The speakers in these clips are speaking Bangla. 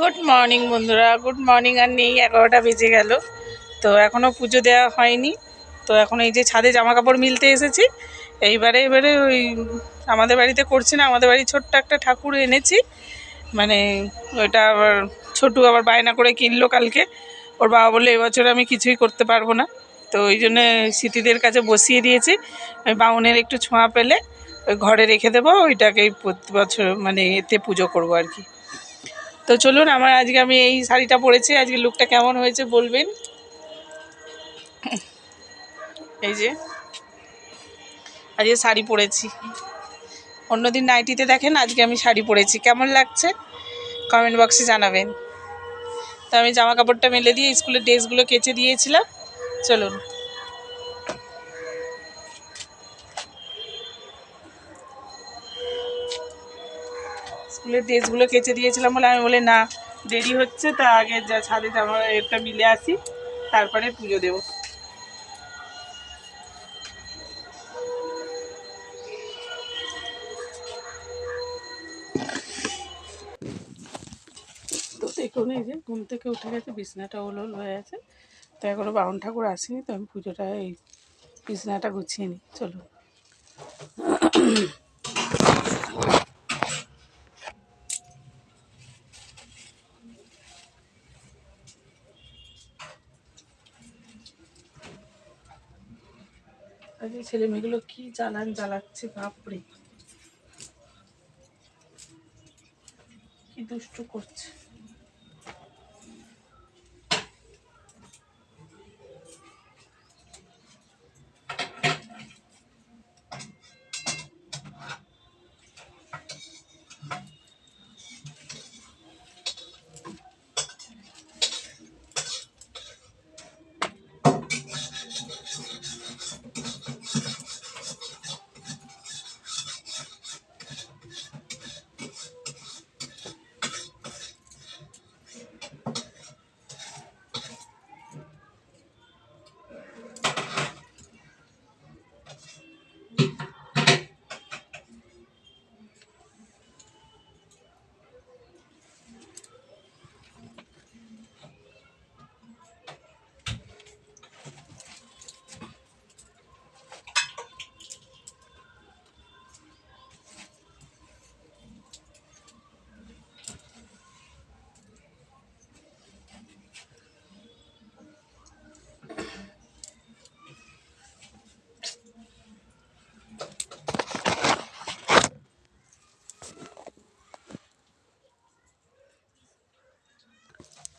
গুড মর্নিং বন্ধুরা। গুড মর্নিং আর নেই এগারোটা বেজে গেল। তো এখনও পুজো দেওয়া হয়নি। তো এখন এই যে ছাদে জামা কাপড় মিলতে এসেছি। এইবারে, এবারে ওই আমাদের বাড়িতে করছি না। আমাদের বাড়ি ছোট্ট একটা ঠাকুর এনেছি। মানে ওইটা আবার ছোটু আবার বায়না করে কিনলো কালকে। ওর বাবা বলল, এবছর আমি কিছুই করতে পারব না। তো ওই জন্য স্মৃতিদের কাছে বসিয়ে দিয়েছি। ওই বাউনের একটু ছোঁয়া পেলে ওই ঘরে রেখে দেবো। ওইটাকেই প্রতি বছর মানে এতে পুজো করব আর কি। তো চলুন, আমার আজকে আমি এই শাড়িটা পরেছি। আজকে লুকটা কেমন হয়েছে বলবেন? এই যে, আজকে শাড়ি পরেছি। অন্যদিন নাইটিতে দেখেন, আজকে আমি শাড়ি পরেছি। কেমন লাগছে? কমেন্ট বক্সে জানাবেন। তো আমি জামা কাপড়টা মেলে দিয়ে স্কুলের ড্রেসগুলো কেচে দিয়েছিলাম। চলুন। স্কুলের ড্রেসগুলো কেচে দিয়েছিলাম বলে আমি বলে, না, দেরি হচ্ছে, তা আগে যা ছাদে জামা এটা মিলে আসি, তারপরে পুজো দেবো। তো দেখুন, এই যে ঘুম থেকে উঠে গেছে, বিছনাটা ওলল হয়ে আছে তো এখনও বাউন ঠাকুর আসেনি, তো আমি পুজোটা, এই বিছনাটা গুছিয়ে নিই, চলুন। আজকে ছেলে মেয়েগুলো কি জ্বালান জ্বালাচ্ছে বাপরে। কি দুষ্টু করছে।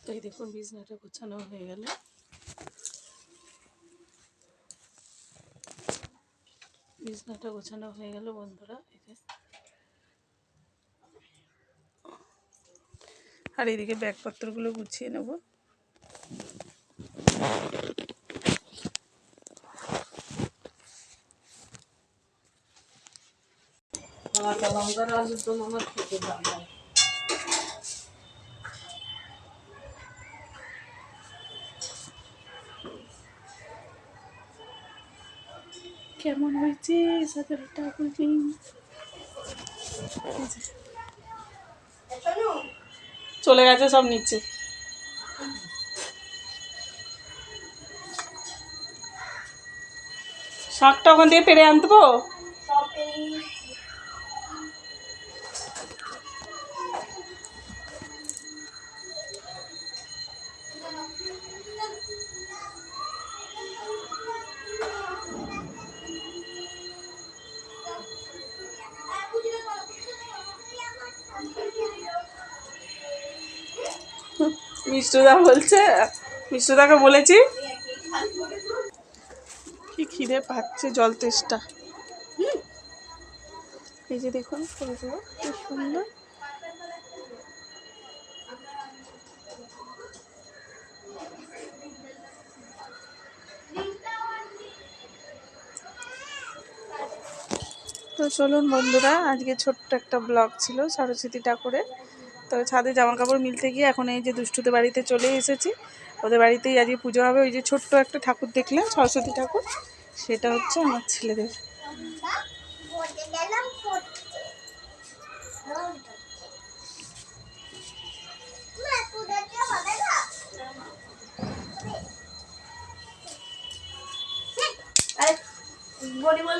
এই দেখুন বিছনাটা গোছানো হয়ে গেল। বিছনাটা গোছানো হয়ে গেল বন্ধুরা আর এইদিকে ব্যাগপত্রগুলো গুছিয়ে নেব। কাঁচা লঙ্কার আলুর আমার খেতে ভালো লাগে কেমন হয়েছে? ঠাকুর দিন চলে গেছে সব নিচ্ছে। শাকটা ওখান থেকে পেরে আনতে মিষ্টুদা বলছে মিষ্টুদাকে বলেছি। কি খিদে পাচ্ছে জল তেষ্টা। এই যে দেখুন কি সুন্দর। তো চলুন বন্ধুরা, আজকে ছোট্ট একটা ব্লগ ছিল সরস্বতী ঠাকুরের। তো ছাদে জামা কাপড় মিলতে গিয়ে এখন এই যে দুষ্টুদের বাড়িতে চলে এসেছি। ওদের বাড়িতেই আজকে পুজো হবে। ওই যে ছোট্ট একটা ঠাকুর দেখলাম, সরস্বতী ঠাকুর। সেটা হচ্ছে আমার ছেলেদের। বলি বল